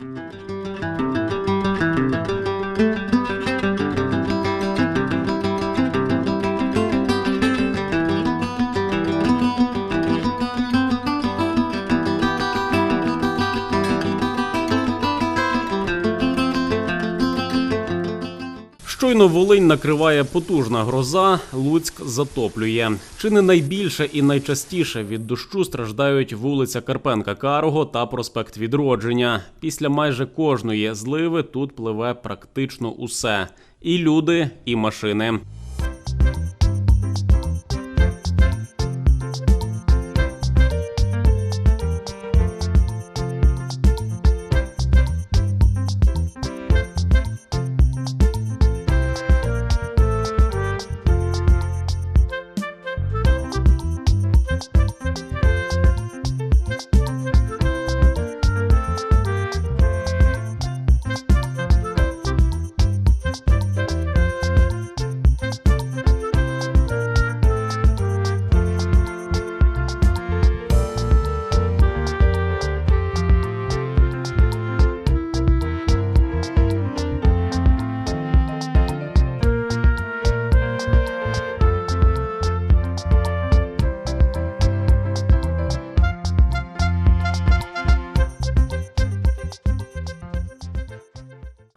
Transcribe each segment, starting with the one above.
Thank you. Щойно Волинь накриває потужна гроза, Луцьк затоплює. Чи не найбільше і найчастіше від дощу страждають вулиця Карпенка Карого та проспект Відродження. Після майже кожної зливи тут пливе практично усе: і люди, і машини.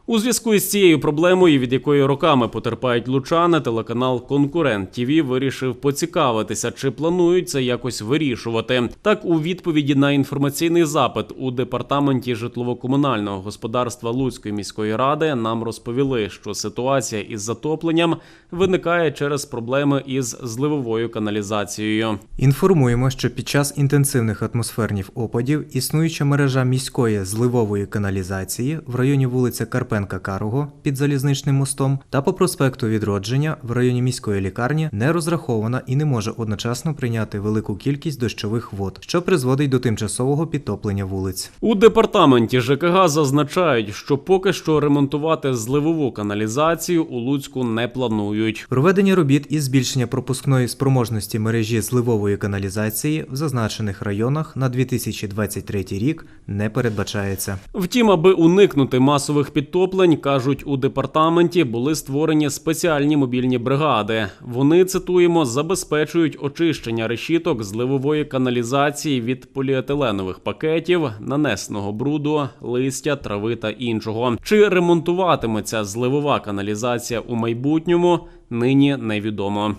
У зв'язку із цією проблемою, від якої роками потерпають лучани, телеканал Конкурент ТІВІ вирішив поцікавитися, чи планують це якось вирішувати. Так, у відповіді на інформаційний запит у департаменті житлово-комунального господарства Луцької міської ради нам розповіли, що ситуація із затопленням виникає через проблеми із зливовою каналізацією. Інформуємо, що під час інтенсивних атмосферних опадів існуюча мережа міської зливової каналізації в районі вулиці Карпенка Карого під залізничним мостом та по проспекту Відродження в районі міської лікарні не розрахована і не може одночасно прийняти велику кількість дощових вод, що призводить до тимчасового підтоплення вулиць. У департаменті ЖКГ зазначають, що поки що ремонтувати зливову каналізацію у Луцьку не планують. Проведення робіт із збільшення пропускної спроможності мережі зливової каналізації в зазначених районах на 2023 рік не передбачається. Втім, аби уникнути масових підтоплень, кажуть у департаменті, були створені спеціальні мобільні бригади. Вони цитуємо забезпечують очищення решіток зливової каналізації від поліетиленових пакетів, нанесеного бруду, листя, трави та іншого. Чи ремонтуватиметься зливова каналізація у майбутньому? Нині невідомо.